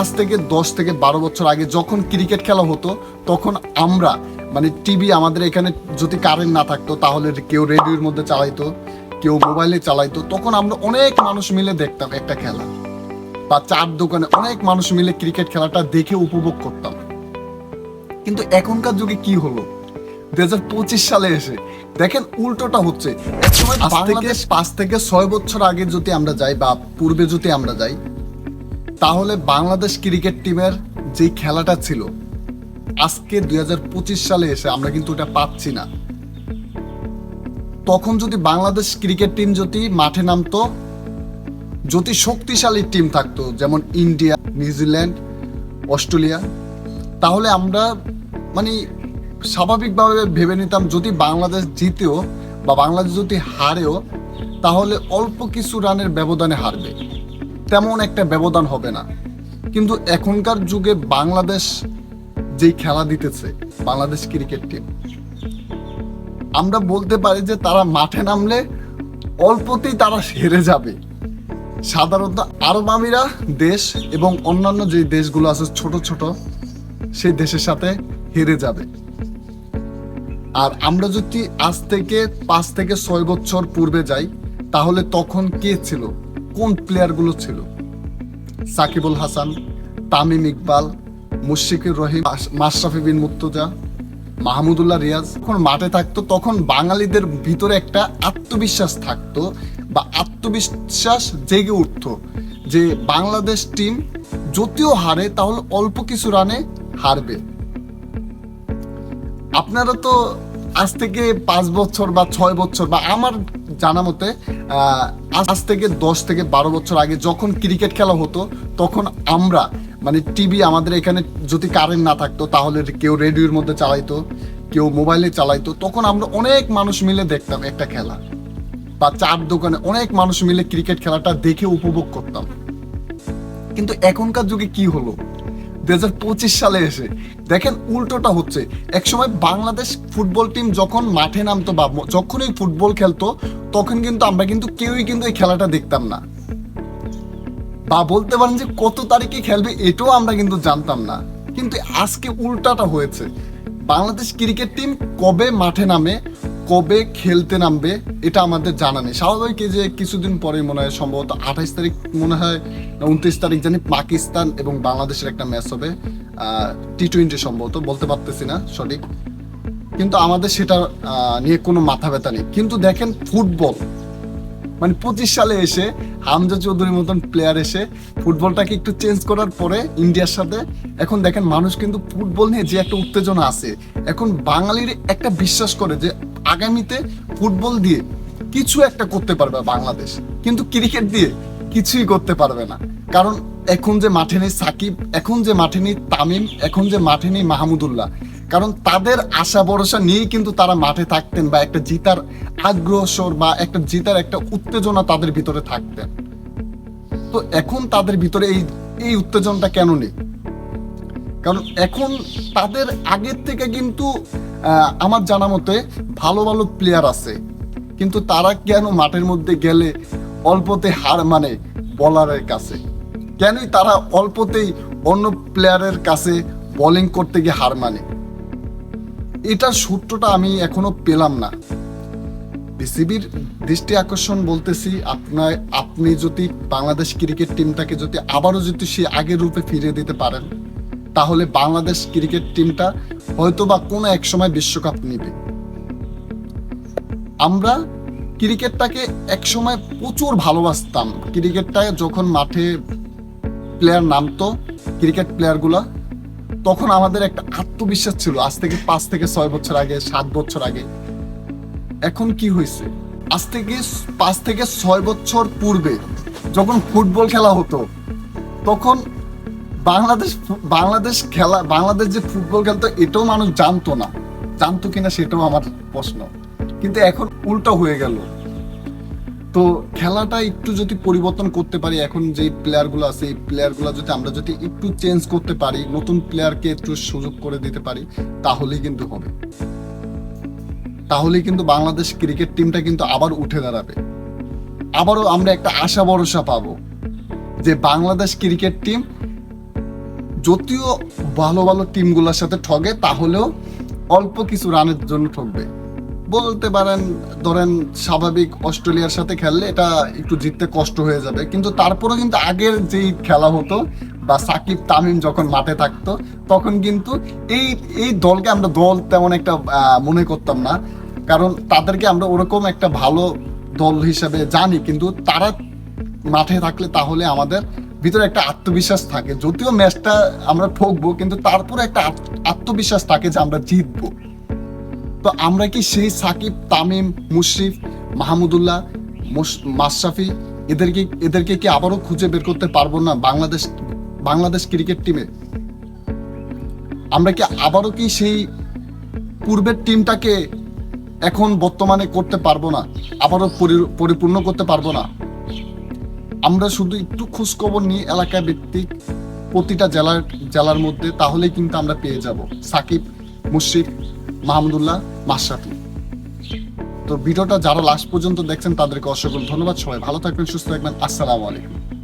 আজ থেকে দশ থেকে বারো বছর আগে যখন ক্রিকেট খেলা হতো তখন আমরা মানে টিভি আমাদের এখানে যদি কারেন্ট না থাকতো তাহলে কেউ রেডিওর মধ্যে চালাইতো কেউ মোবাইলে চালাইতো তখন আমরা অনেক মানুষ মিলে দেখতাম একটা খেলা। বা চার দোকানে অনেক মানুষ মিলে ক্রিকেট খেলাটা দেখে উপভোগ করতাম। কিন্তু এখনকার যুগে কি হলো? দু হাজার পঁচিশ সালে এসে দেখেন উল্টোটা হচ্ছে। পাঁচ থেকে ছয় বছর আগে যদি আমরা যাই বা পূর্বে যদি আমরা যাই তাহলে বাংলাদেশ ক্রিকেট টিমের যে খেলাটা ছিল, আজকে দুই সালে এসে আমরা কিন্তু ওটা পাচ্ছি না। তখন যদি বাংলাদেশ ক্রিকেট টিম যদি মাঠে নামতো, যদি শক্তিশালী টিম থাকতো, যেমন ইন্ডিয়া, নিউজিল্যান্ড, অস্ট্রেলিয়া, তাহলে আমরা মানে স্বাভাবিকভাবে ভেবে নিতাম যদি বাংলাদেশ জিতেও বা বাংলাদেশ যদি হারেও, তাহলে অল্প কিছু রানের ব্যবধানে হারবে। তেমন একটা ব্যবধান হবে না। কিন্তু এখনকার যুগে বাংলাদেশ যেই খেলা দিতেছে, বাংলাদেশ ক্রিকেট টিম আমরা বলতে পারি যে তারা মাঠে নামলে অল্পতেই তারা হেরে যাবে। সাধারণত আরব আমিরা দেশ এবং অন্যান্য যে দেশগুলো আছে ছোট ছোট, সেই দেশের সাথে হেরে যাবে। আর আমরা যদি আজ থেকে পাঁচ থেকে ছয় বছর পূর্বে যাই, তাহলে তখন কে ছিল? কোন প্লেয়ারগুলো ছিল? সাকিবুল হাসান, তামিম ইকবাল, মুশফিকুর রহিম মাশরাফি বিন মুর্তজা, মাহমুদুল্লাহ রিয়াজ। যখন মাঠে থাকতো, তখন বাঙালিদের ভিতরে একটা আত্মবিশ্বাস থাকতো বা আত্মবিশ্বাস জেগে উঠতো যে বাংলাদেশ টিম যদিও হারে, তাহলে অল্প কিছু রানে হারবে। আপনারা তো আজ থেকে পাঁচ বছর বা ছয় বছর বা আমার জানা মতে আজ থেকে দশ থেকে বারো বছর আগে যখন ক্রিকেট খেলা হতো, তখন আমরা মানে টিভি আমাদের এখানে যদি কারেন্ট না থাকতো, তাহলে কেউ রেডিওর মধ্যে চালাইতো, কেউ মোবাইলে চালাইতো, তখন আমরা অনেক মানুষ মিলে দেখতাম একটা খেলা। বা চার দোকানে অনেক মানুষ মিলে ক্রিকেট খেলাটা দেখে উপভোগ করতাম। কিন্তু এখনকার যুগে কি হলো? দু সালে এসে। দেখেন উল্টোটা হচ্ছে, একসময় বাংলাদেশ ফুটবল টিম যখন মাঠে নামতো বা ম- যখনই ফুটবল খেলতো, তখন কিন্তু আমরা কিন্তু কেউই কিন্তু এই খেলাটা দেখতাম না। বা বলতে পারেন যে কত তারিখে খেলবে এটাও আমরা কিন্তু জানতাম না। কিন্তু আজকে উল্টাটা হয়েছে, বাংলাদেশ ক্রিকেট টিম কবে মাঠে নামে কবে খেলতে নামবে, এটা আমাদের জানা নেই। স্বাভাবিক যে কিছুদিন পরে মনে হয় সম্ভবত আঠাইশ তারিখ মনে হয় উনত্রিশ তারিখ জানি পাকিস্তান এবং বাংলাদেশের একটা ম্যাচ হবে টি টোয়েন্টি সম্ভবত, বলতে পারতেছি না, সঠিক। কিন্তু আমাদের সেটা নিয়ে কোনো মাথা ব্যথা নেই। কিন্তু দেখেন ফুটবল মানে পঁচিশ সালে এসে হামজা চৌধুরীর মতন প্লেয়ার এসে ফুটবলটাকে একটু চেঞ্জ করার পরে ইন্ডিয়ার সাথে, এখন দেখেন মানুষ কিন্তু ফুটবল নিয়ে যে একটা উত্তেজনা আছে, এখন বাঙালির একটা বিশ্বাস করে যে আগামীতে ফুটবল দিয়ে কিছু একটা করতে পারবে বাংলাদেশ। কিন্তু ক্রিকেট দিয়ে কিছুই করতে পারবে না। কারণ এখন যে মাঠে নেই সাকিব, এখন যে মাঠে নেই তামিম, এখন যে মাঠে নেই মাহমুদুল্লাহ কারণ তাদের আশা ভরসা নিয়েই কিন্তু তারা মাঠে থাকতেন বা একটা জিতার আগ্রসর বা একটা জিতার একটা উত্তেজনা তাদের ভিতরে থাকতেন। তো এখন তাদের ভিতরে এই এই উত্তেজনাটা কেন নেই? কারণ এখন তাদের আগের থেকে কিন্তু আমার জানা মতে ভালো ভালো প্লেয়ার আছে, কিন্তু তারা কেন মাঠের মধ্যে গেলে অল্পতে হার মানে বলারের কাছে? কেনই তারা অল্পতেই অন্য প্লেয়ারের কাছে বোলিং করতে গিয়ে হার মানে? এটার সূত্রটা আমি এখনও পেলাম না। বিসিবির দৃষ্টি আকর্ষণ বলতেছি, আপনার, আপনি যদি বাংলাদেশ ক্রিকেট টিমটাকে যদি আবারও যদি সে আগের রূপে ফিরিয়ে দিতে পারেন তাহলে বাংলাদেশ ক্রিকেট টিমটা হয়তো বা কোনো এক সময় বিশ্বকাপ নিবে। আমরা ক্রিকেটটাকে এক সময় প্রচুর ভালোবাসতাম। ক্রিকেটটা যখন মাঠে প্লেয়ার নামতো, ক্রিকেট প্লেয়ারগুলো তখন আমাদের একটা আত্মবিশ্বাস ছিল, আজ থেকে পাঁচ থেকে ছয় বছর আগে, সাত বছর আগে। এখন কি হয়েছে? আজ থেকে পাঁচ থেকে ছয় বছর পূর্বে যখন ফুটবল খেলা হতো, তখন বাংলাদেশ বাংলাদেশ খেলা, বাংলাদেশ যে ফুটবল খেলতো, এটাও মানুষ জানতো না। জানতো কিনা সেটাও আমার প্রশ্ন। কিন্তু এখন উল্টো হয়ে গেল। তো খেলাটা একটু যদি পরিবর্তন করতে পারি, এখন যে প্লেয়ারগুলো আছে, এই প্লেয়ারগুলো যদি আমরা যদি একটু চেঞ্জ করতে পারি, নতুন প্লেয়ারকে একটু সুযোগ করে দিতে পারি, তাহলেই কিন্তু হবে। তাহলেই কিন্তু বাংলাদেশ ক্রিকেট টিমটা কিন্তু আবার উঠে দাঁড়াবে। আবারও আমরা একটা আশা ভরসা পাবো যে বাংলাদেশ ক্রিকেট টিম যদিও ভালো ভালো টিমগুলোর সাথে ঠগে, তাহলেও অল্প কিছু রানের জন্য ঠকবে বলতে পারেন, ধরেন স্বাভাবিক অস্ট্রেলিয়ার সাথে খেললে এটা একটু জিততে কষ্ট হয়ে যাবে। কিন্তু তারপরেও কিন্তু আগের যেই খেলা হতো, বা সাকিব তামিম যখন মাঠে থাকতো, তখন কিন্তু এই এই দলকে আমরা দল তেমন একটা মনে করতাম না। কারণ তাদেরকে আমরা ওরকম একটা ভালো দল হিসেবে জানি, কিন্তু তারা মাঠে থাকলে তাহলে আমাদের ভিতরে একটা আত্মবিশ্বাস থাকে। যদিও ম্যাচটা আমরা ঠকবো, কিন্তু তারপরে একটা আত- আত্মবিশ্বাস থাকে যে আমরা জিতবো। তো আমরা কি সেই সাকিব, তামিম, মুশরিফ মাহমুদুল্লাহ মুশ- মাশরাফি এদেরকে এদেরকে কি আবারও খুঁজে বের করতে পারব না বাংলাদেশ বাংলাদেশ ক্রিকেট টিমে? আমরা কি আবারও কি সেই পূর্বের টিমটাকে এখন বর্তমানে করতে পারব না? আবারও পরি- পরিপূর্ণ করতে পারব না? আমরা শুধু একটু খোঁজ খবর নিই এলাকা ভিত্তিক প্রতিটা জেলার জেলার মধ্যে, তাহলেই কিন্তু আমরা পেয়ে যাব। সাকিব মুশিদ মাহমুদুল্লাহ, মাশরাফি। তো ভিডিওটা যারা লাস্ট পর্যন্ত দেখছেন, তাদেরকে অসংখ্য ধন্যবাদ। সবাই ভালো থাকবেন, সুস্থ থাকবেন। আসসালামু আলাইকুম।